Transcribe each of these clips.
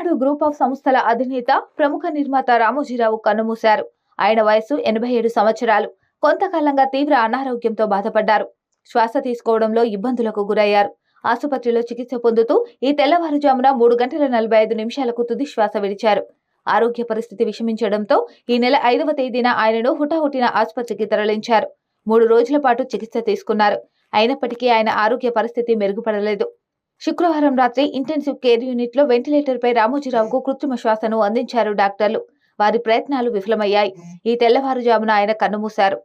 Eenadu group of సంస్థల అధినేత ప్రముఖ నిర్మాత రామోజీరావు కన్నుమూశారు. ఆయన వయసు ఎనభై ఏడు సంవత్సరాలు. కొంతకాలంగా తీవ్ర అనారోగ్యంతో బాధపడ్డారు. శ్వాస తీసుకోవడంలో ఇబ్బందులకు గురయ్యారు. ఆసుపత్రిలో చికిత్స పొందుతూ ఈ తెల్లవారుజామున మూడు గంటల నలభై ఐదు నిమిషాలకు తుది శ్వాస విడిచారు. ఆరోగ్య పరిస్థితి విషమించడంతో ఈ నెల ఐదవ తేదీన ఆయనను హుటాహుటిన ఆసుపత్రికి తరలించారు. మూడు రోజుల పాటు చికిత్స తీసుకున్నారు. అయినప్పటికీ ఆయన ఆరోగ్య పరిస్థితి మెరుగుపడలేదు. శుక్రవారం రాత్రి ఇంటెన్సివ్ కేర్ యూనిట్లో వెంటిలేటర్ పై రామోజీరావుకు కృత్రిమ శ్వాసను అందించారు డాక్టర్లు. వారి ప్రయత్నాలు విఫలమయ్యాయి. ఈ తెల్లవారుజామున ఆయన కన్నుమూశారు.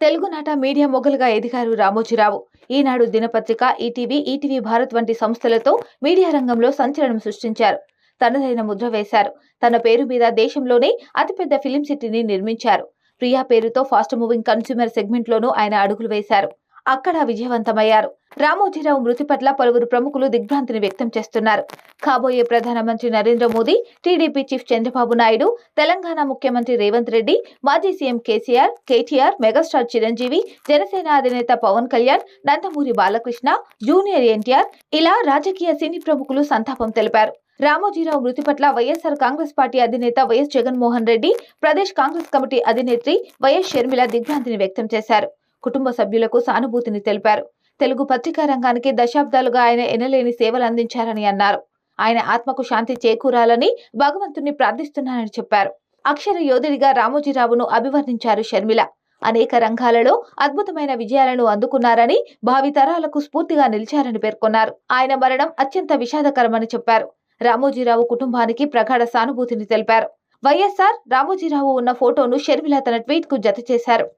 తెలుగునాట మీడియా మొగలుగా ఎదిగారు రామోజీరావు. ఈనాడు దినపత్రిక ఈటీవీ ఈటీవీ భారత్ వంటి సంస్థలతో మీడియా రంగంలో సంచలనం సృష్టించారు. తనదైన ముద్ర వేశారు. తన పేరు మీద దేశంలోనే అతిపెద్ద ఫిలిం సిటీని నిర్మించారు. ప్రియా పేరుతో ఫాస్ట్ మూవింగ్ కన్స్యూమర్ సెగ్మెంట్లోనూ ఆయన అడుగులు వేశారు. అక్కడ విజయవంతమయ్యారు. రామోజీరావు మృతి పట్ల పలువురు ప్రముఖులు దిగ్భ్రాంతిని వ్యక్తం చేస్తున్నారు. కాబోయే ప్రధానమంత్రి నరేంద్ర మోదీ టీడీపీ చీఫ్ చంద్రబాబు నాయుడు తెలంగాణ ముఖ్యమంత్రి రేవంత్ రెడ్డి మాజీ CM KCR KTR megastar Chiranjeevi Janasena అధినేత పవన్ కళ్యాణ్ నందమూరి బాలకృష్ణ జూనియర్ ఎన్టీఆర్ ఇలా రాజకీయ సినీ ప్రముఖులు సంతాపం తెలిపారు. రామోజీరావు మృతి పట్ల వైఎస్ఆర్ కాంగ్రెస్ పార్టీ అధినేత వైఎస్ జగన్మోహన్ రెడ్డి ప్రదేశ్ కాంగ్రెస్ కమిటీ అధినేత్రి వైఎస్ షర్మిల దిగ్భ్రాంతిని వ్యక్తం చేశారు. కుటుంబ సభ్యులకు సానుభూతిని తెలిపారు. తెలుగు పత్రికా రంగానికి దశాబ్దాలుగా ఆయన ఎనలేని సేవలు అందించారని అన్నారు. ఆయన ఆత్మకు శాంతి చేకూరాలని భగవంతుణ్ణి ప్రార్థిస్తున్నానని చెప్పారు. అక్షర యోధుడిగా రామోజీరావును అభివర్ణించారు షర్మిల. అనేక రంగాలలో అద్భుతమైన విజయాలను అందుకున్నారని భావితరాలకు స్ఫూర్తిగా నిలిచారని పేర్కొన్నారు. ఆయన మరణం అత్యంత విషాదకరమని చెప్పారు. రామోజీరావు కుటుంబానికి ప్రగాఢ సానుభూతిని తెలిపారు. వైఎస్ఆర్ రామోజీరావు ఉన్న ఫోటోను షర్మిల తన ట్వీట్కు జత చేశారు